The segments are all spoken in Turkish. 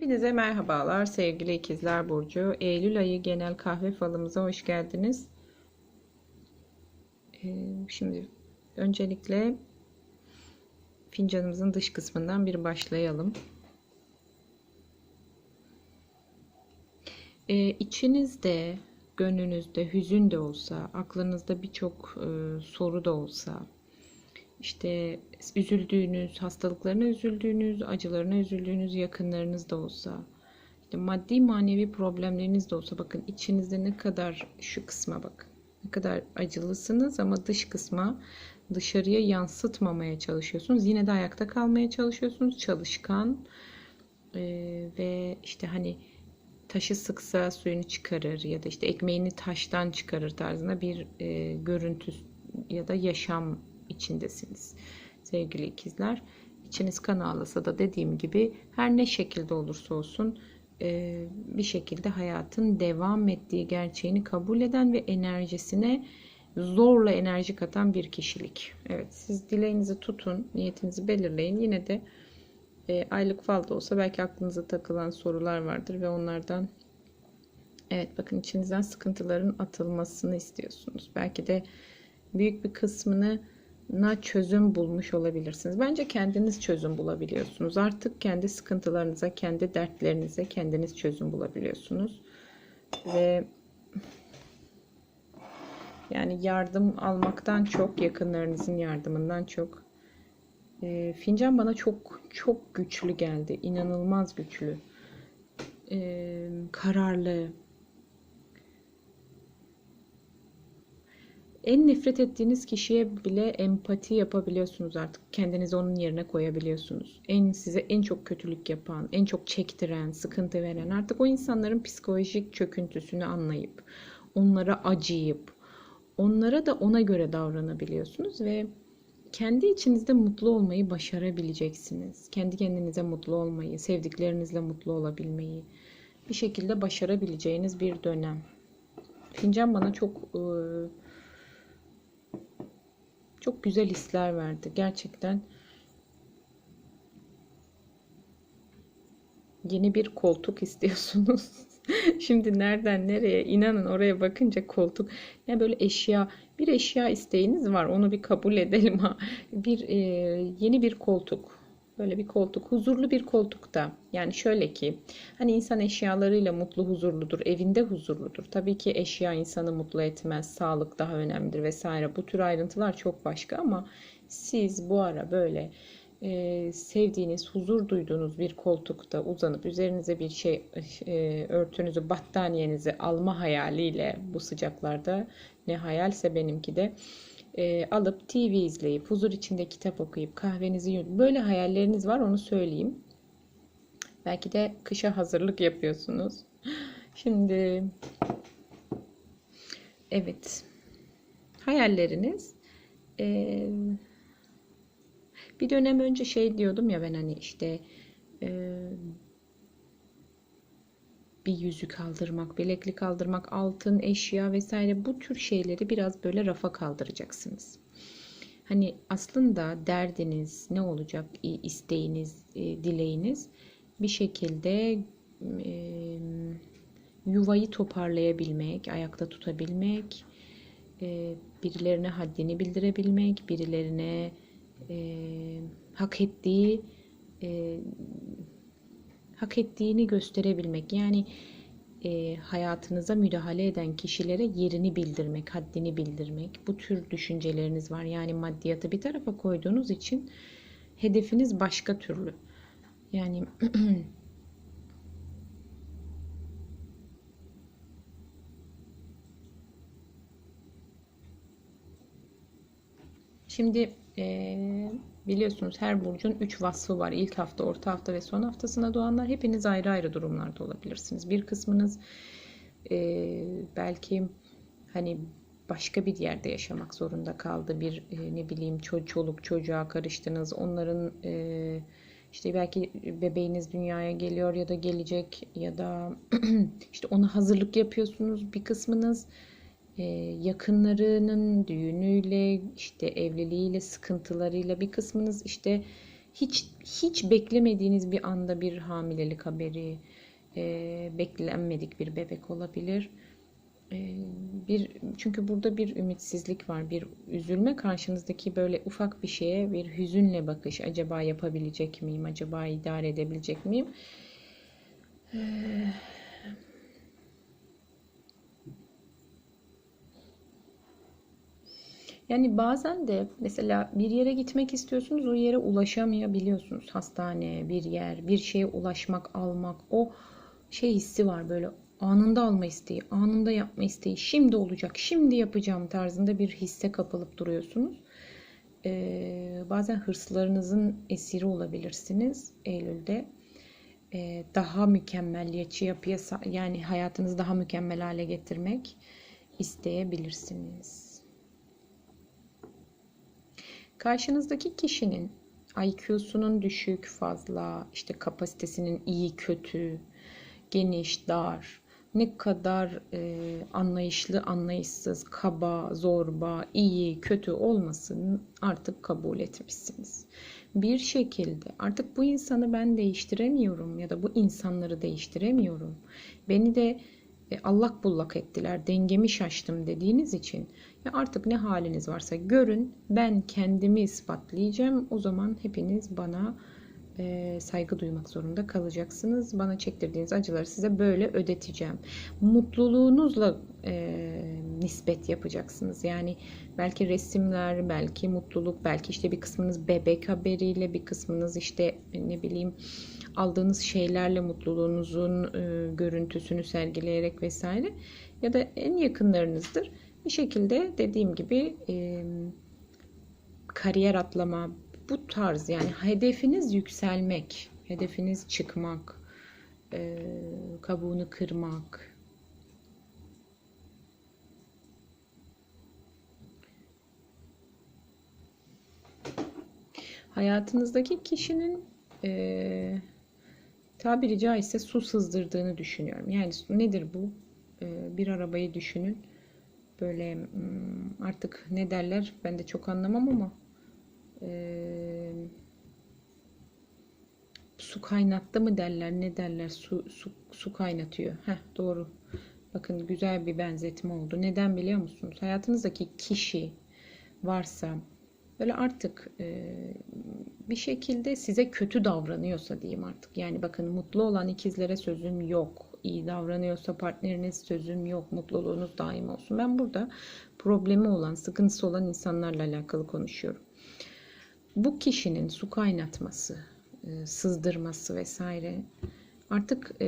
Hepinize merhabalar sevgili ikizler burcu. Eylül ayı genel kahve falımıza hoş geldiniz. Ee, şimdi öncelikle fincanımızın dış kısmından bir başlayalım. Ee, içinizde, gönlünüzde hüzün de olsa, aklınızda birçok e, soru da olsa, işte üzüldüğünüz, hastalıklarına üzüldüğünüz, acılarına üzüldüğünüz yakınlarınız da olsa, işte maddi manevi problemleriniz de olsa bakın içinizde ne kadar şu kısma bakın. Ne kadar acılısınız ama dış kısma dışarıya yansıtmamaya çalışıyorsunuz. Yine de ayakta kalmaya çalışıyorsunuz. Çalışkan e, ve işte hani taşı sıksa suyunu çıkarır ya da işte ekmeğini taştan çıkarır tarzında bir e, görüntü ya da yaşam içindesiniz sevgili ikizler. İçiniz kan ağlasa da dediğim gibi her ne şekilde olursa olsun e, bir şekilde hayatın devam ettiği gerçeğini kabul eden ve enerjisine zorla enerji katan bir kişilik. Evet siz dileğinizi tutun, niyetinizi belirleyin. Yine de e, aylık fal da olsa belki aklınıza takılan sorular vardır ve onlardan evet bakın içinizden sıkıntıların atılmasını istiyorsunuz. Belki de büyük bir kısmını na çözüm bulmuş olabilirsiniz. Bence kendiniz çözüm bulabiliyorsunuz. Artık kendi sıkıntılarınıza, kendi dertlerinize kendiniz çözüm bulabiliyorsunuz. Ve yani yardım almaktan çok, yakınlarınızın yardımından çok. E, fincan bana çok çok güçlü geldi. İnanılmaz güçlü. E, kararlı, En nefret ettiğiniz kişiye bile empati yapabiliyorsunuz artık. Kendinizi onun yerine koyabiliyorsunuz. En size en çok kötülük yapan, en çok çektiren, sıkıntı veren artık o insanların psikolojik çöküntüsünü anlayıp, onlara acıyıp, onlara da ona göre davranabiliyorsunuz ve kendi içinizde mutlu olmayı başarabileceksiniz. Kendi kendinize mutlu olmayı, sevdiklerinizle mutlu olabilmeyi bir şekilde başarabileceğiniz bir dönem. Fincan bana çok ıı, çok güzel hisler verdi. Gerçekten yeni bir koltuk istiyorsunuz. Şimdi nereden nereye? İnanın oraya bakınca koltuk. Ya böyle eşya bir eşya isteğiniz var. Onu bir kabul edelim ha. Bir e, yeni bir koltuk böyle bir koltuk huzurlu bir koltukta. Yani şöyle ki hani insan eşyalarıyla mutlu huzurludur evinde huzurludur. Tabii ki eşya insanı mutlu etmez sağlık daha önemlidir vesaire. Bu tür ayrıntılar çok başka ama siz bu ara böyle e, sevdiğiniz huzur duyduğunuz bir koltukta uzanıp üzerinize bir şey e, örtünüzü battaniyenizi alma hayaliyle bu sıcaklarda ne hayalse benimki de e, alıp TV izleyip huzur içinde kitap okuyup kahvenizi yiyip böyle hayalleriniz var onu söyleyeyim. Belki de kışa hazırlık yapıyorsunuz. Şimdi evet hayalleriniz e, bir dönem önce şey diyordum ya ben hani işte e, bir yüzük kaldırmak, bileklik kaldırmak, altın, eşya vesaire bu tür şeyleri biraz böyle rafa kaldıracaksınız. Hani aslında derdiniz ne olacak, isteğiniz, e, dileğiniz bir şekilde e, yuvayı toparlayabilmek, ayakta tutabilmek, e, birilerine haddini bildirebilmek, birilerine hak ettiği hak ettiğini gösterebilmek. Yani e, hayatınıza müdahale eden kişilere yerini bildirmek, haddini bildirmek. Bu tür düşünceleriniz var. Yani maddiyatı bir tarafa koyduğunuz için hedefiniz başka türlü. Yani Şimdi e, Biliyorsunuz her burcun 3 vasfı var. İlk hafta, orta hafta ve son haftasına doğanlar hepiniz ayrı ayrı durumlarda olabilirsiniz. Bir kısmınız e, belki hani başka bir yerde yaşamak zorunda kaldı. Bir e, ne bileyim çocuk, çoluk çocuğa karıştınız. Onların e, işte belki bebeğiniz dünyaya geliyor ya da gelecek ya da işte ona hazırlık yapıyorsunuz. Bir kısmınız yakınlarının düğünüyle işte evliliğiyle sıkıntılarıyla bir kısmınız işte hiç hiç beklemediğiniz bir anda bir hamilelik haberi, e, beklenmedik bir bebek olabilir. E, bir çünkü burada bir ümitsizlik var, bir üzülme karşınızdaki böyle ufak bir şeye bir hüzünle bakış. Acaba yapabilecek miyim? Acaba idare edebilecek miyim? E, Yani bazen de mesela bir yere gitmek istiyorsunuz, o yere ulaşamayabiliyorsunuz. Hastane, bir yer, bir şeye ulaşmak, almak, o şey hissi var böyle anında alma isteği, anında yapma isteği, şimdi olacak, şimdi yapacağım tarzında bir hisse kapılıp duruyorsunuz. Ee, bazen hırslarınızın esiri olabilirsiniz Eylül'de. Ee, daha mükemmelliyetçi yapıya, yani hayatınızı daha mükemmel hale getirmek isteyebilirsiniz. Karşınızdaki kişinin IQ'sunun düşük, fazla, işte kapasitesinin iyi, kötü, geniş, dar, ne kadar e, anlayışlı, anlayışsız, kaba, zorba, iyi, kötü olmasını artık kabul etmişsiniz. Bir şekilde artık bu insanı ben değiştiremiyorum ya da bu insanları değiştiremiyorum. Beni de e, allak bullak ettiler, dengemi şaştım dediğiniz için ya artık ne haliniz varsa görün. Ben kendimi ispatlayacağım. O zaman hepiniz bana e, saygı duymak zorunda kalacaksınız. Bana çektirdiğiniz acıları size böyle ödeteceğim. Mutluluğunuzla e, nispet yapacaksınız. Yani belki resimler, belki mutluluk, belki işte bir kısmınız bebek haberiyle, bir kısmınız işte ne bileyim aldığınız şeylerle mutluluğunuzun e, görüntüsünü sergileyerek vesaire ya da en yakınlarınızdır bir şekilde dediğim gibi e, kariyer atlama bu tarz yani hedefiniz yükselmek, hedefiniz çıkmak, e, kabuğunu kırmak. Hayatınızdaki kişinin e, tabiri caizse su sızdırdığını düşünüyorum. Yani nedir bu? E, bir arabayı düşünün böyle hmm, artık ne derler ben de çok anlamam ama e, su kaynattı mı derler ne derler su, su, su kaynatıyor. Heh, doğru. Bakın güzel bir benzetme oldu. Neden biliyor musunuz? Hayatınızdaki kişi varsa böyle artık e, bir şekilde size kötü davranıyorsa diyeyim artık. Yani bakın mutlu olan ikizlere sözüm yok iyi davranıyorsa partneriniz sözüm yok, mutluluğunuz daim olsun. Ben burada problemi olan, sıkıntısı olan insanlarla alakalı konuşuyorum. Bu kişinin su kaynatması, e, sızdırması vesaire artık e,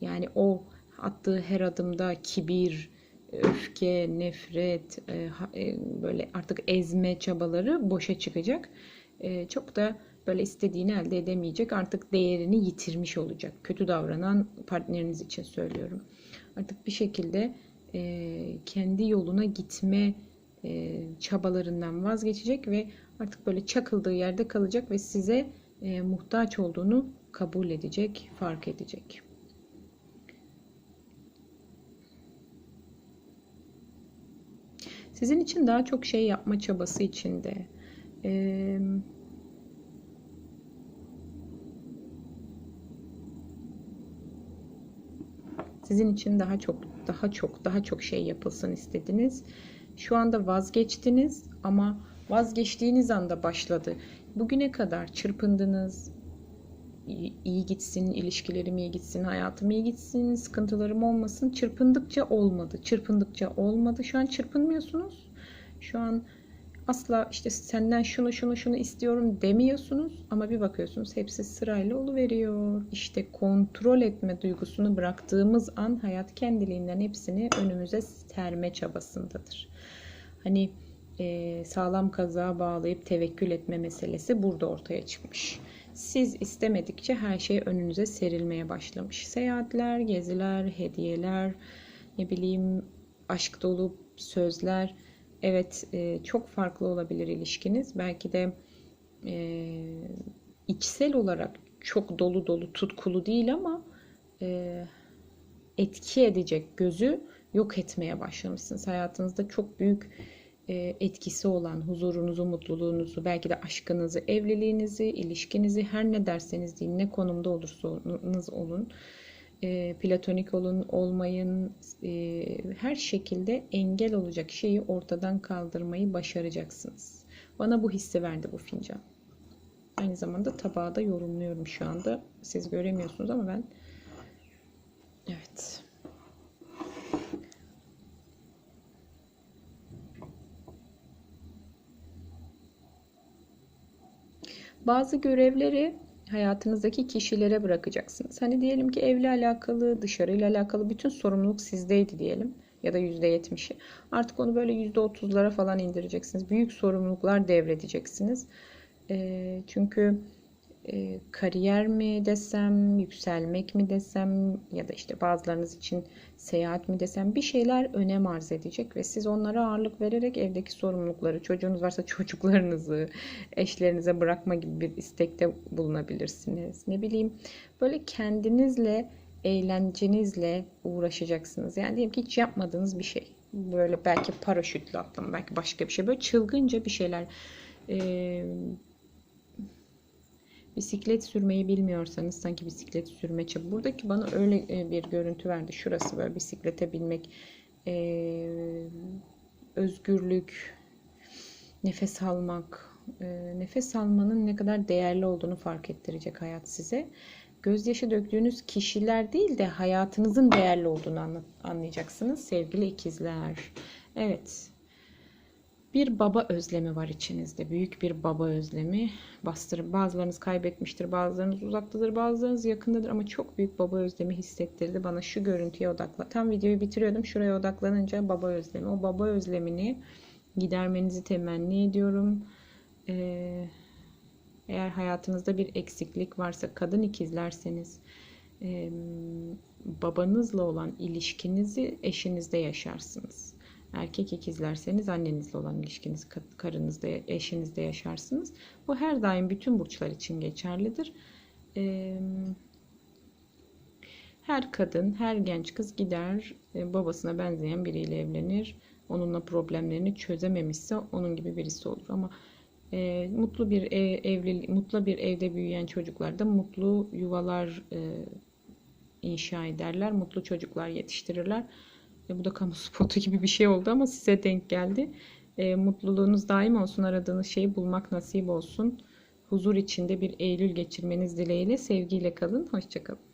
yani o attığı her adımda kibir, öfke, nefret, e, böyle artık ezme çabaları boşa çıkacak. Çok da böyle istediğini elde edemeyecek. Artık değerini yitirmiş olacak. Kötü davranan partneriniz için söylüyorum. Artık bir şekilde e, kendi yoluna gitme e, çabalarından vazgeçecek ve artık böyle çakıldığı yerde kalacak ve size e, muhtaç olduğunu kabul edecek, fark edecek. Sizin için daha çok şey yapma çabası içinde. Eee Sizin için daha çok, daha çok, daha çok şey yapılsın istediniz. Şu anda vazgeçtiniz ama vazgeçtiğiniz anda başladı. Bugüne kadar çırpındınız. İyi gitsin, ilişkilerim iyi gitsin, hayatım iyi gitsin, sıkıntılarım olmasın. Çırpındıkça olmadı. Çırpındıkça olmadı. Şu an çırpınmıyorsunuz. Şu an asla işte senden şunu şunu şunu istiyorum demiyorsunuz ama bir bakıyorsunuz hepsi sırayla veriyor. İşte kontrol etme duygusunu bıraktığımız an hayat kendiliğinden hepsini önümüze serme çabasındadır. Hani e, sağlam kazağa bağlayıp tevekkül etme meselesi burada ortaya çıkmış. Siz istemedikçe her şey önünüze serilmeye başlamış. Seyahatler, geziler, hediyeler, ne bileyim aşk dolu sözler Evet e, çok farklı olabilir ilişkiniz. Belki de e, içsel olarak çok dolu dolu tutkulu değil ama e, etki edecek gözü yok etmeye başlamışsınız. Hayatınızda çok büyük etkisi olan huzurunuzu, mutluluğunuzu, belki de aşkınızı, evliliğinizi, ilişkinizi her ne derseniz deyin, ne konumda olursanız olun, e, platonik olun, olmayın, e, her şekilde engel olacak şeyi ortadan kaldırmayı başaracaksınız. Bana bu hissi verdi bu fincan. Aynı zamanda tabağı da yorumluyorum şu anda. Siz göremiyorsunuz ama ben evet. Bazı görevleri hayatınızdaki kişilere bırakacaksınız. Hani diyelim ki evle alakalı, dışarıyla alakalı bütün sorumluluk sizdeydi diyelim ya da %70'i. Artık onu böyle %30'lara falan indireceksiniz. Büyük sorumluluklar devredeceksiniz. E, çünkü e, kariyer mi desem, yükselmek mi desem ya da işte bazılarınız için seyahat mi desem bir şeyler önem arz edecek ve siz onlara ağırlık vererek evdeki sorumlulukları, çocuğunuz varsa çocuklarınızı eşlerinize bırakma gibi bir istekte bulunabilirsiniz. Ne bileyim böyle kendinizle eğlencenizle uğraşacaksınız. Yani diyelim ki hiç yapmadığınız bir şey. Böyle belki paraşütle atlama, belki başka bir şey. Böyle çılgınca bir şeyler. Ee, bisiklet sürmeyi bilmiyorsanız sanki bisiklet sürme çabuk. Buradaki bana öyle e, bir görüntü verdi. Şurası böyle bisiklete binmek, e, özgürlük, nefes almak, e, nefes almanın ne kadar değerli olduğunu fark ettirecek hayat size. Gözyaşı döktüğünüz kişiler değil de hayatınızın değerli olduğunu anlayacaksınız sevgili ikizler. Evet. Bir baba özlemi var içinizde. Büyük bir baba özlemi. Bastırıp bazılarınız kaybetmiştir, bazılarınız uzaktadır, bazılarınız yakındadır ama çok büyük baba özlemi hissettirdi. Bana şu görüntüye odakla. Tam videoyu bitiriyordum. Şuraya odaklanınca baba özlemi. O baba özlemini gidermenizi temenni ediyorum. Ee, eğer hayatınızda bir eksiklik varsa, kadın ikizlerseniz e, babanızla olan ilişkinizi eşinizde yaşarsınız. Erkek ikizlerseniz annenizle olan ilişkiniz karınızda, eşinizde yaşarsınız. Bu her daim bütün burçlar için geçerlidir. Her kadın, her genç kız gider e, babasına benzeyen biriyle evlenir. Onunla problemlerini çözememişse onun gibi birisi olur. Ama e, mutlu bir ev, evli, mutlu bir evde büyüyen çocuklar da mutlu yuvalar e, inşa ederler. Mutlu çocuklar yetiştirirler. E, bu da kamu spotu gibi bir şey oldu ama size denk geldi. E, mutluluğunuz daim olsun. Aradığınız şeyi bulmak nasip olsun. Huzur içinde bir Eylül geçirmeniz dileğiyle sevgiyle kalın. Hoşçakalın.